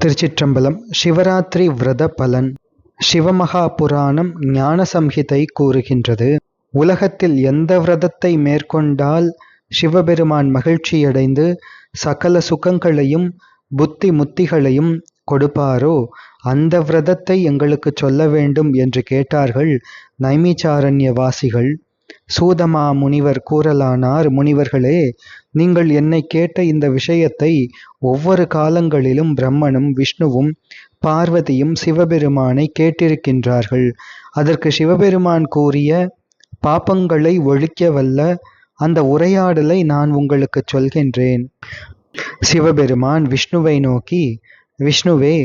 திருச்சிற்றம்பலம் சிவராத்திரி விரத பலன். சிவமகா புராணம் ஞான சம்ஹிதை கூறுகின்றது. உலகத்தில் எந்த விரதத்தை மேற்கொண்டால் சிவபெருமான் மகிழ்ச்சியடைந்து சகல சுகங்களையும் புத்தி முத்திகளையும் கொடுப்பாரோ அந்த விரதத்தை எங்களுக்கு சொல்ல வேண்டும் என்று கேட்டார்கள் நைமிச்சாரண்ய வாசிகள் சூதமா முனிவர் கூறலானார் முனிவர்களே நீங்கள் என்னை கேட்ட இந்த விஷயத்தை ஒவ்வொரு காலங்களிலும் பிரம்மனும் விஷ்ணுவும் பார்வதியும் சிவபெருமானை கேட்டிருக்கின்றார்கள். அதற்கு சிவபெருமான் கூறிய பாப்பங்களை ஒழிக்க வல்ல அந்த உரையாடலை நான் உங்களுக்கு சொல்கின்றேன். சிவபெருமான் விஷ்ணுவை நோக்கி விஷ்ணுவே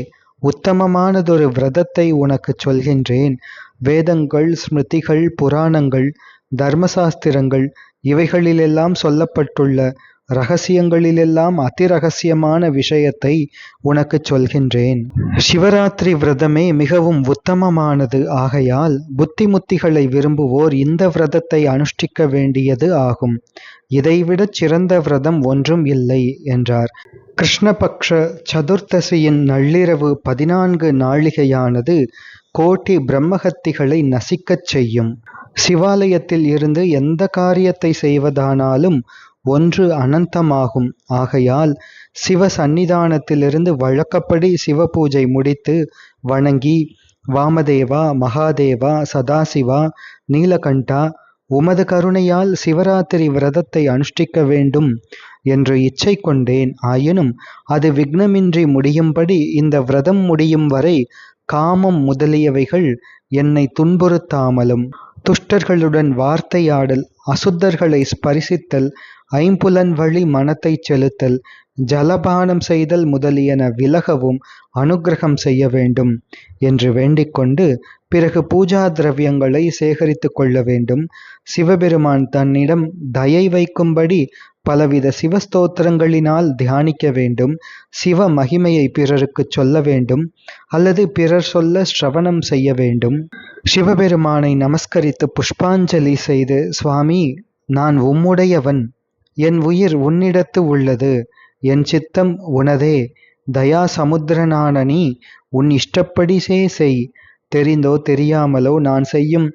உத்தமமானதொரு விரதத்தை உனக்கு சொல்கின்றேன். வேதங்கள் ஸ்மிருதிகள் புராணங்கள் தர்மசாஸ்திரங்கள் இவைகளிலெல்லாம் சொல்லப்பட்டுள்ள ரகசியங்களிலெல்லாம் அதிரகசியமான விஷயத்தை உனக்குச் சொல்கின்றேன். சிவராத்திரி விரதமே மிகவும் உத்தமமானது. ஆகையால் புத்திமுத்திகளை விரும்புவோர் இந்த விரதத்தை அனுஷ்டிக்க வேண்டியது ஆகும். இதைவிடச் சிறந்த விரதம் ஒன்றும் இல்லை என்றார். கிருஷ்ணபக்ஷ சதுர்த்தசியின் நள்ளிரவு பதினான்கு நாழிகையானது கோட்டி பிரம்மகத்திகளை நசிக்கச் செய்யும். சிவாலயத்தில் இருந்து எந்த காரியத்தை செய்வதானாலும் ஒன்று அனந்தமாகும். ஆகையால் சிவ சந்நிதானத்திலிருந்து வழக்கப்படி சிவ பூஜை முடித்து வணங்கி வாமதேவா மகாதேவா சதாசிவா நீலகண்டா உமது கருணையால் சிவராத்திரி விரதத்தை அனுஷ்டிக்க வேண்டும் என்று இச்சை கொண்டேன். ஆயினும் அது விக்னமின்றி முடியும்படி இந்த விரதம் முடியும் வரை காமம் முதலியவைகள் என்னை துன்புறுத்தாமலும். துஷ்டர்களுடன் வார்த்தையாடல் அசுத்தர்களை ஸ்பரிசித்தல் ஐம்புலன் வழி மனத்தைச் செலுத்தல் ஜலபானம் செய்தல் முதலியன விலகவும் அனுக்கிரகம் செய்ய வேண்டும் என்று வேண்டிக்கொண்டு பிறகு பூஜா திரவியங்களை சேகரித்து கொள்ள வேண்டும். சிவபெருமான் தன்னிடம் தயை வைக்கும்படி பலவித சிவஸ்தோத்திரங்களினால் தியானிக்க வேண்டும். சிவ மகிமையை பிறருக்கு சொல்ல வேண்டும். அல்லது பிறர் சொல்ல ஸ்ரவணம் செய்ய வேண்டும். சிவபெருமானை நமஸ்கரித்து புஷ்பாஞ்சலி செய்து சுவாமி நான் உம்முடையவன். என் உயிர் உன்னிடத்து உள்ளது. என் சித்தம் உனதே. தயா சமுத்திரனான நீ உன் இஷ்டப்படி செய். தெரிந்தோ தெரியாமலோ நான் செய்யும்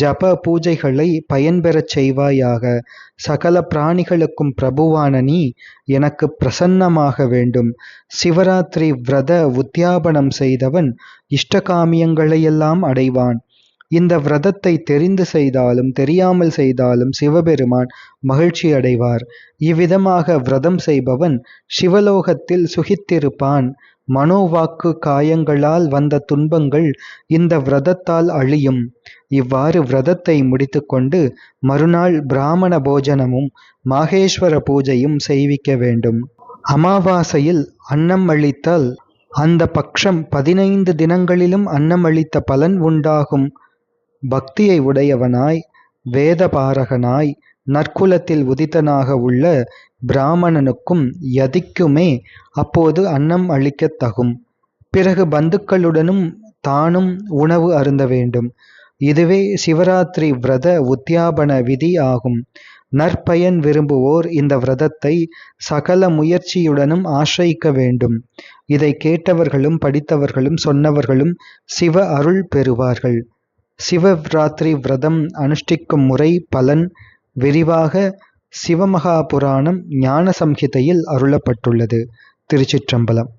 ஜப பூஜைகளை பயன்பெறச் செய்வாயாக. சகல பிராணிகளுக்கும் பிரபுவான நீ எனக்கு பிரசன்னமாக வேண்டும். சிவராத்திரி விரத உத்தியாபனம் செய்தவன் இஷ்டகாமியங்களையெல்லாம் அடைவான். இந்த விரதத்தை தெரிந்து செய்தாலும் தெரியாமல் செய்தாலும் சிவபெருமான் மகிழ்ச்சி அடைவார். இவ்விதமாக விரதம் செய்பவன் சிவலோகத்தில் சுகித்திருப்பான். மனோவாக்கு காயங்களால் வந்த துன்பங்கள் இந்த விரதத்தால் அழியும். இவ்வாறு விரதத்தை முடித்துக்கொண்டு மறுநாள் பிராமண போஜனமும் மாகேஸ்வர பூஜையும் செய்விக்க வேண்டும். அமாவாசையில் அன்னம் அளித்தால் அந்த பட்சம் பதினைந்து தினங்களிலும் அன்னம் அளித்த பலன் உண்டாகும். பக்தியை உடையவனாய் வேதபாரகனாய் நற்குலத்தில் உதித்தனாக உள்ள பிராமணனுக்கும் யதிக்குமே அப்போது அன்னம் அளிக்கத் தகும். பிறகு பந்துக்களுடனும் தானும் உணவு அருந்த வேண்டும். இதுவே சிவராத்திரி விரத உத்தியாபன விதி ஆகும். நற்பயன் விரும்புவோர் இந்த விரதத்தை சகல முயற்சியுடனும் ஆசிரிக்க வேண்டும். இதை கேட்டவர்களும் படித்தவர்களும் சொன்னவர்களும் சிவ அருள் பெறுவார்கள். சிவராத்திரி விரதம் அனுஷ்டிக்கும் முறை பலன் விரிவாக சிவமகாபுராணம் ஞான சம்ஹிதையில் அருளப்பட்டுள்ளது. திருச்சிற்றம்பலம்.